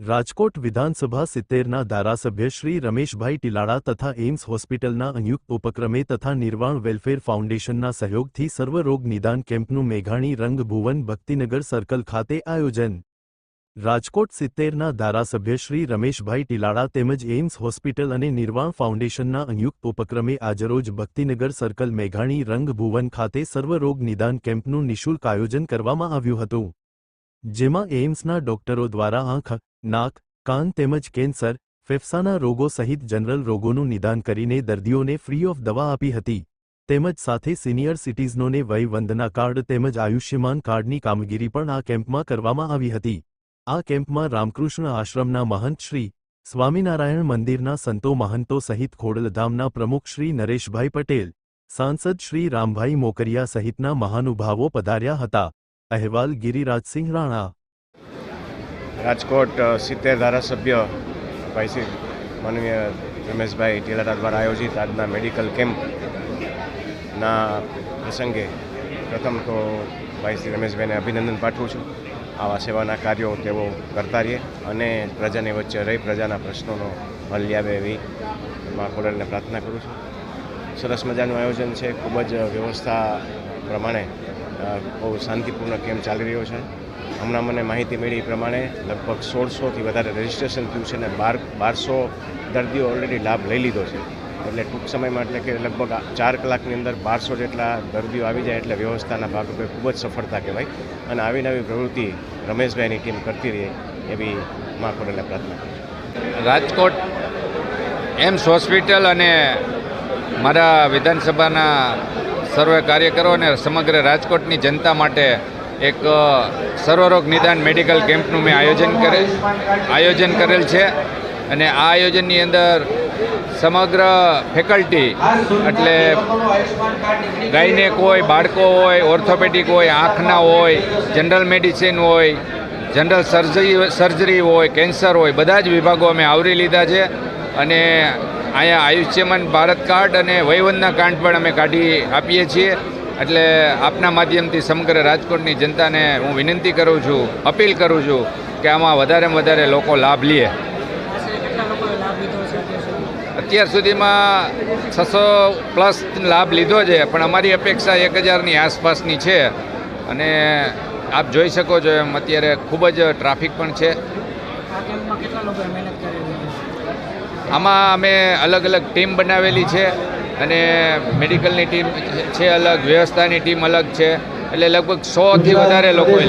રાજકોટ વિધાનસભા સિત્તેરના ધારાસભ્ય શ્રી રમેશભાઈ ટીલાડા તથા એઇમ્સ હોસ્પિટલના સંયુક્ત ઉપક્રમે તથા નિર્વાણ વેલફેર ફાઉન્ડેશનના સહયોગથી સર્વરોગ નિદાન કેમ્પનું મેઘાણી રંગભુવન ભક્તિનગર સર્કલ ખાતે આયોજન. રાજકોટ સિત્તેરના ધારાસભ્ય શ્રી રમેશભાઈ ટીલાડા તેમજ એઇમ્સ હોસ્પિટલ અને નિર્વાણ ફાઉન્ડેશનના સંયુક્ત ઉપક્રમે આજરોજ ભક્તિનગર સર્કલ મેઘાણી રંગભુવન ખાતે સર્વરોગ નિદાન કેમ્પનું નિઃશુલ્ક આયોજન કરવામાં આવ્યું હતું. જેમાં એઇમ્સના ડોક્ટરો દ્વારા આંખ નાક, કાન તેમજ કેન્સર, ફેફસાના રોગો સહિત જનરલ રોગોનું નિદાન કરીને દર્દીઓને ફ્રી ઓફ દવા આપી હતી. તેમજ સાથે સિનિયર સિટીઝનોને વય વંદના કાર્ડ તેમજ આયુષ્યમાન કાર્ડની કામગીરી પણ આ કેમ્પમાં કરવામાં આવી હતી. આ કેમ્પમાં રામકૃષ્ણ આશ્રમના મહંત શ્રી સ્વામિનારાયણ મંદિરના સંતો મહંતો સહિત ખોડલધામના પ્રમુખ શ્રી નરેશભાઈ પટેલ, સાંસદ શ્રી રામભાઈ મોકરિયા સહિતના મહાનુભાવો પધાર્યા હતા. અહેવાલ ગિરિરાજસિંહ રાણા રાજકોટ સિત્તેર ધારાસભ્ય ભાઈ શ્રી માનવીય રમેશભાઈ ટીલારા દ્વારા આયોજિત આજના મેડિકલ કેમ્પના પ્રસંગે પ્રથમ તો ભાઈ શ્રી રમેશભાઈને અભિનંદન પાઠવું છું. આવા સેવાના કાર્યો તેઓ કરતા રહે અને પ્રજાની વચ્ચે રહી પ્રજાના પ્રશ્નોનો હલ લાવે એવી મા ખોડલને પ્રાર્થના કરું છું. સરસ મજાનું આયોજન છે. ખૂબ જ વ્યવસ્થા પ્રમાણે બહુ શાંતિપૂર્ણ કેમ્પ ચાલી રહ્યો છે. હમણાં મને માહિતી મળી પ્રમાણે લગભગ સોળસોથી વધારે રજિસ્ટ્રેશન થયું છે અને બાર, બારસો દર્દીઓ ઓલરેડી લાભ લઈ લીધો છે. એટલે ટૂંક સમયમાં એટલે કે લગભગ ચાર કલાકની અંદર બારસો જેટલા દર્દીઓ આવી જાય એટલે વ્યવસ્થાના ભાગરૂપે ખૂબ જ સફળતા કહેવાય. અને આવી નવી પ્રવૃત્તિ રમેશભાઈની ટીમ કરતી રહે એવી મા ખોડલને પ્રાર્થના રાજકોટ એમ્સ હોસ્પિટલ અને મારા વિધાનસભાના સર્વે કાર્યકરો અને સમગ્ર રાજકોટની જનતા માટે એક સર્વરોગ નિદાન મેડિકલ કેમ્પનું મેં આયોજન કરે આયોજન કરેલ છે. અને આ આયોજનની અંદર સમગ્ર ફેકલ્ટી, એટલે ગાયનેક હોય બાળકો હોય, ઓર્થોપેડિક હોય, આંખના હોય, જનરલ મેડિસિન હોય, જનરલ સર્જરી સર્જરી હોય, કેન્સર હોય, બધા જ વિભાગો અમે આવરી લીધા છે. અને અહીંયા આયુષ્યમાન ભારત કાર્ડ અને વયવંદના કાર્ડ પણ અમે કાઢી આપીએ છીએ. એટલે આપના માધ્યમથી સમગ્ર રાજકોટની જનતાને હું વિનંતી કરું છું, અપીલ કરું છું કે આમાં વધારેમાં વધારે લોકો લાભ લે. અત્યાર સુધીમાં છસો પ્લસ લાભ લીધો છે, પણ અમારી અપેક્ષા એક હજારની આસપાસની છે. અને આપ જોઈ શકો છો એમ અત્યારે ખૂબ જ ટ્રાફિક પણ છે આ કેમ્પમાં કેટલા લોકોએ મહેનત કરેલી છે આમાં અમે અલગ અલગ ટીમ બનાવેલી છે અને મેડિકલની ટીમ છે અલગ, વ્યવસ્થાની ટીમ અલગ છે. એટલે લગભગ સોથી વધારે લોકોએ